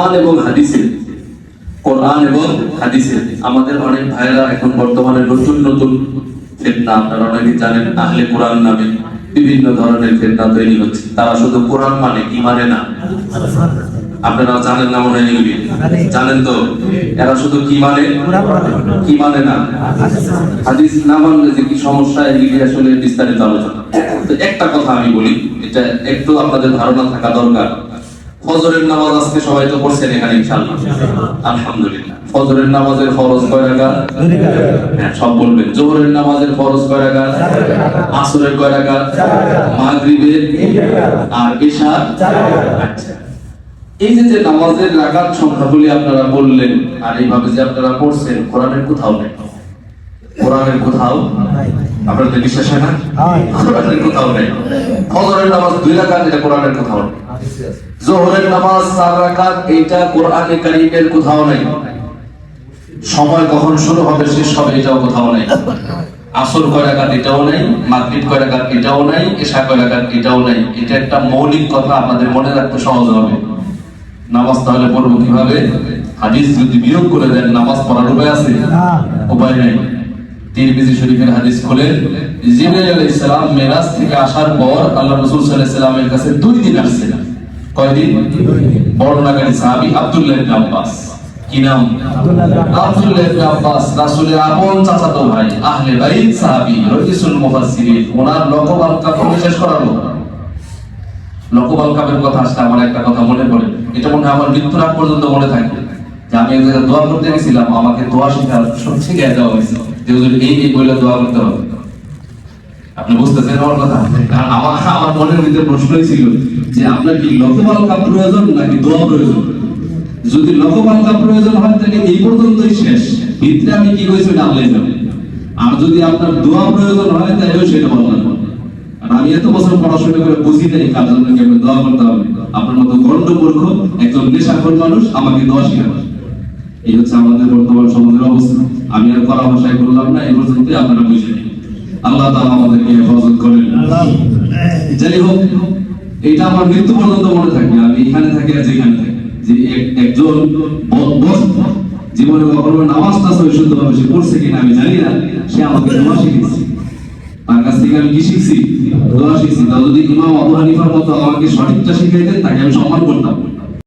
কোরআন এবং হাদিসের, কোরআন এবং হাদিসের। আমাদের অনেক ভাইরা এখন বর্তমানে নতুন নতুন ফেতনা, আপনারা অনেকে জানেন, আহলে কোরআন নামে বিভিন্ন ধরনের ফেতনা তৈরি হচ্ছে। তারা শুধু কোরআন মানে কি মানে না? আপনারা জানেন না মনে হয় জানেন তো? এরা শুধু কি মানে? কি মানে না? হাদিস না মানলে যে কি সমস্যা, এগুলি আসলে বিস্তারিত আলোচনা। তো একটা কথা আমি বলি, এটা একটু আপনাদের ধারণা থাকা দরকার। ফজরের নামাজ আজকে সবাই তো পড়ছেন এখানে ইনশাআল্লাহ। আলহামদুলিল্লাহ। ফজরের নামাজের ফরজ কয় রাকাত? হ্যাঁ সব বলবেন। জোহরের নামাজের ফরজ কয় রাকাত? আসরের কয় রাকাত? মাগরিবের আর ইশার আচ্ছা। এই যে যে নামাজের রাকাত সংখ্যাগুলি আপনারা বললেন আর এইভাবে যে আপনারা পড়ছেন কোরআনের কোথাও নেই। কোরআনের কোথাও আপনাদের বিশ্বাস হয় না? কোরআনের কোথাও নেই। ফজরের নামাজ দুই রাকাত এটা কোরআনের কোথাও নেই। জোহরের নামাজ চার রাকাত এইটা কোরআনে কারীমের কোথাও নেই। সময় কখন শুরু হবে শেষ হবে এটাও কোথাও নেই। আসর কয় রাকাত এটাও নেই। মাগরিব কয় রাকাত এটাও নাই। এশা কয় রাকাত এটাও নাই। এটা একটা মৌলিক কথা আপনাদের মনে রাখতে সহজ হবে। নামাজ তাহলে পড়ব কীভাবে? হাদিস যদি বিয়োগ করে দেন নামাজ পড়ার উপায় আছে? উপায় নাই। তিরমিজি শরীফের হাদিস জিবরাইল আলাইহিস সালাম থেকে আসার পর আল্লাহ রাসূল সাল্লাল্লাহু আলাইহি কাছে দুই দিন আসছেন। কয়দিন? বর্ণনাকারী সাহাবী আব্দুল্লাহ ইবনে আব্বাস। কি নাম? আব্দুল্লাহ ইবনে আব্বাস, রাসূলের আপন চাচাতো ভাই, আহলে বাইত সাহাবী, রাইসুল মুফাসসিরিন, ওনার লকব আলকাব শেষ করালো লকবাল কাপের কথা আসলে আমার একটা কথা মনে পড়ে। এটা মনে হয় আমার মৃত্যুর আগ পর্যন্ত মনে থাকবে। আমি এক দোয়া করতে গেছিলাম, আমাকে দোয়া শেখার দেওয়া যে হুজুর, এই এই দোয়া করতে হবে। আপনি বুঝতেছেন আমার কথা? আমার আমার মনের ভিতরে প্রশ্নই ছিল যে, আপনার কি প্রয়োজন নাকি দোয়া প্রয়োজন? যদি প্রয়োজন হয়, তাহলে এই পর্যন্তই শেষ। ভিতরে আমি কি কইছি না আল্লাহ আর যদি আপনার দোয়া প্রয়োজন হয়, তাহলেও সেটা বললাম আর আমি এত বছর পড়াশোনা করে বুঝি নাই কার জন্য দোয়া করতে হবে। আপনার মতো গণ্ড মূর্খ, একজন নেশাখোর মানুষ আমাকে দোয়া শিখাবে। এই হচ্ছে আমাদের বর্তমান সমাজের অবস্থা। আমি আর করা ভাষায় করলাম না, এই পর্যন্তই আপনারা বুঝে নিন আল্লাহ তাআলা আমাদেরকে হেফাজত করেন। যাই হোক এটা আমার মৃত্যু পর্যন্ত মনে থাকবে আমি এখানে থাকি আর যেখানে থাকি। যে একজন জীবনে কখনো সে পড়ছে কিনা আমি জানি না। সে আমাকে দোয়া শিখেছে তার কাছ থেকে আমি কি শিখছি? দোয়া শিখছি। তা যদি ইমাম আবু হানিফার মতো আমাকে সঠিকটা শিখাইতেন, তাকে আমি সম্মান করতাম।